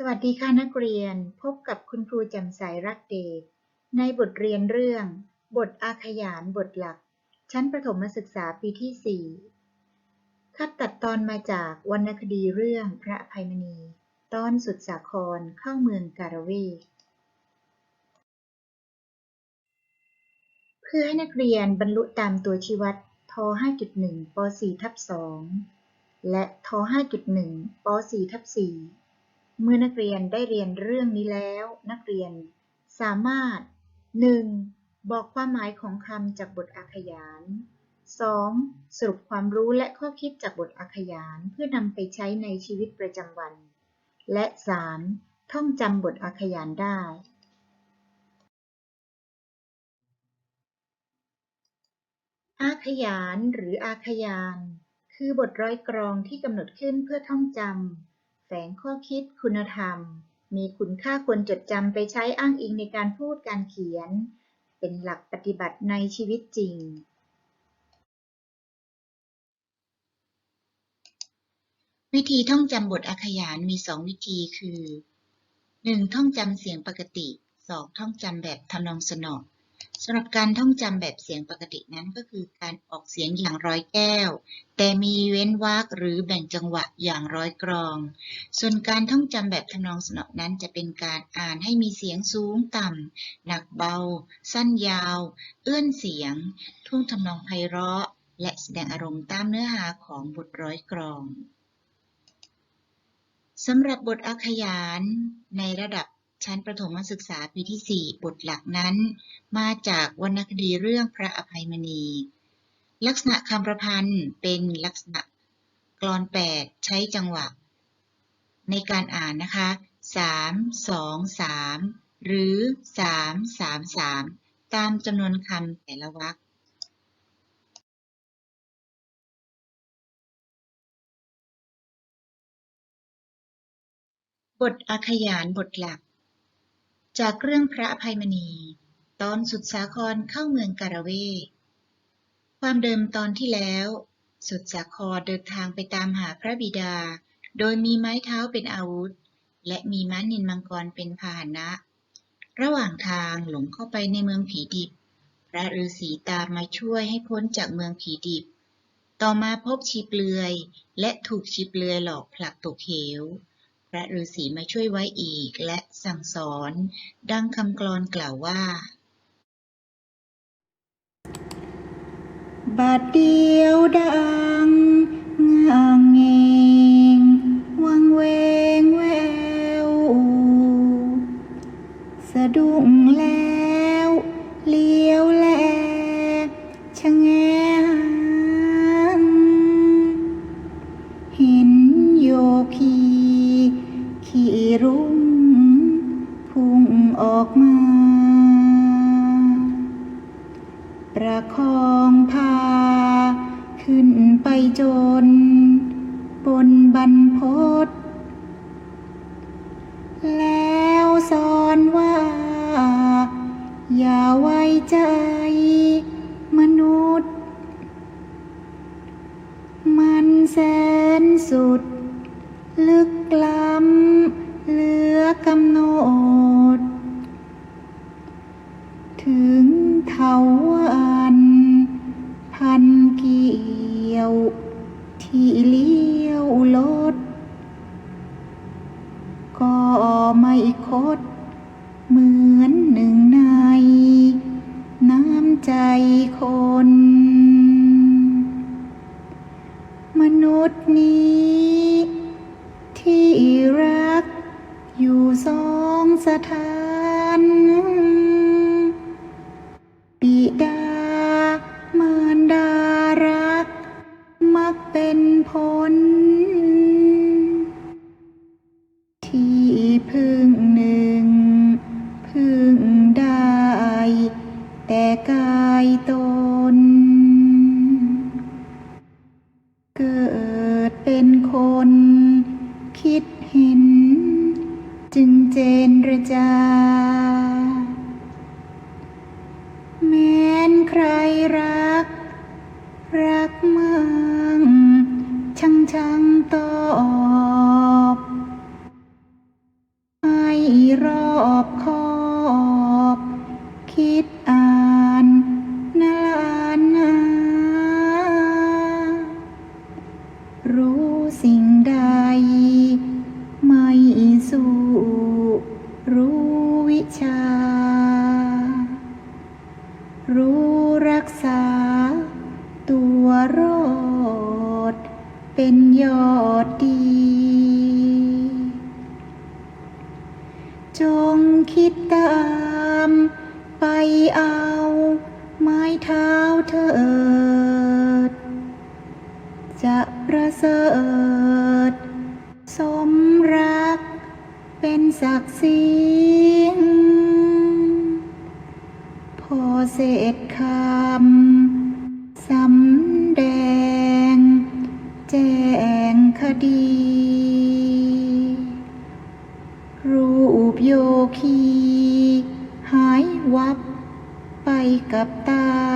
สวัสดีค่ะนักเรียนพบกับคุณครูแจ่มใสรักเดชในบทเรียนเรื่อง บทอาขยานบทหลัก ชั้นประถมศึกษาปีที่ 4 คัดตัดตอนมาจากวรรณคดีเรื่องพระภัยมณี ตอนสุดสาครเข้าเมืองการะเวกเพื่อให้นักเรียนบรรลุตามตัวชี้วัดท 5.1 ป .4 ทับ 2 และท 5.1 ป .4 ทับ 4 เมื่อนักเรียนได้เรียนเรื่องนี้แล้ว นักเรียนสามารถ 1. บอกความหมายของคำจากบทอาขยาน 2. สรุปความรู้และข้อคิดจากบทอาขยานเพื่อนำไปใช้ในชีวิตประจำวัน และ 3. ท่องจำบทอาขยานได้อาขยานหรืออาขยาน คือบทร้อยกรองที่กำหนดขึ้นเพื่อท่องจำ แฝงข้อคิดคุณธรรม มีคุณค่าควรจดจำไปใช้อ้างอิงในการพูดการเขียน เป็นหลักปฏิบัติในชีวิตจริง วิธีท่องจำบทอาขยานมีสองวิธีคือ 1. ท่องจำเสียงปกติ 2. ท่องจำแบบทำนองสนอ สำหรับการท่องจำแบบเสียงปกตินั้นก็คือการออกเสียงอย่างร้อยแก้ว แต่มีเว้นวรรคหรือแบ่งจังหวะอย่างร้อยกรอง ส่วนการท่องจำแบบทำนองสนอนั้นจะเป็นการอ่านให้มีเสียงสูงต่ำหนักเบา สั้นยาว เอื้อนเสียง ท่วงทำนองไพเราะ และแสดงอารมณ์ตามเนื้อหาของบทร้อยกรองสำหรับบทอาขยานในระดับ ชั้นประถมศึกษาปีที่ 4 บทหลักนั้น มาจากวรรณคดีเรื่องพระอภัยมณี ลักษณะคำประพันธ์เป็นลักษณะกลอน 8 ใช้จังหวะ ในการอ่านนะคะ 3 2 3 หรือ 3 3 3 ตามจำนวนคำแต่ละวรรคบทอาขยานบทหลัก จากเรื่องพระอภัยมณี ตอนสุดสาครเข้าเมืองการะเวความเดิมตอนที่แล้ว สุดสาครเดินทางไปตามหาพระบิดา โดยมีไม้เท้าเป็นอาวุธ และมีม้านินมังกรเป็นพาหนะ ระหว่างทางหลงเข้าไปในเมืองผีดิบ พระฤาษีตามมาช่วยให้พ้นจากเมืองผีดิบ ต่อมาพบชีเปลือย และถูกชีเปลือยหลอกผลักตกเหว พระฤาษีมาช่วยไว้อีกและสั่งสอน ดังคำกลอนกล่าวว่า บาดเดียวดังงางเงงวังเวงแววสะดุ้งแล้ว เลี้ยวแลช รุ่งพุ่งออกมา ประคองพา ขึ้นไปจน บนบรรพตแล้วสอนว่า อย่าไว้ใจมนุษย์ มันแสนสุด ลึกล้ำ เถาวัน พันเกี่ยว ที่เลี้ยวรถก็ไม่คด เหมือนหนึ่งใน น้ำใจคน มนุษย์นี้ ที่รักอยู่สองสถาน กเป็นผล ที่พึ่งหนึ่ง พึ่งได้ แต่กายตน รอบคอบ คิดอ่านนาลานนารู้สิ่งใด ไม่สู้รู้วิชา รู้รักษา ตัวรอด เป็นยอดดี เอา ไม้เท้าเถิดจะประเสริฐ สมรัก เป็นศักดิ์ศรีพอเศษคำสำแดง แจ้งคดี รูปโยคี หายวับ กับตา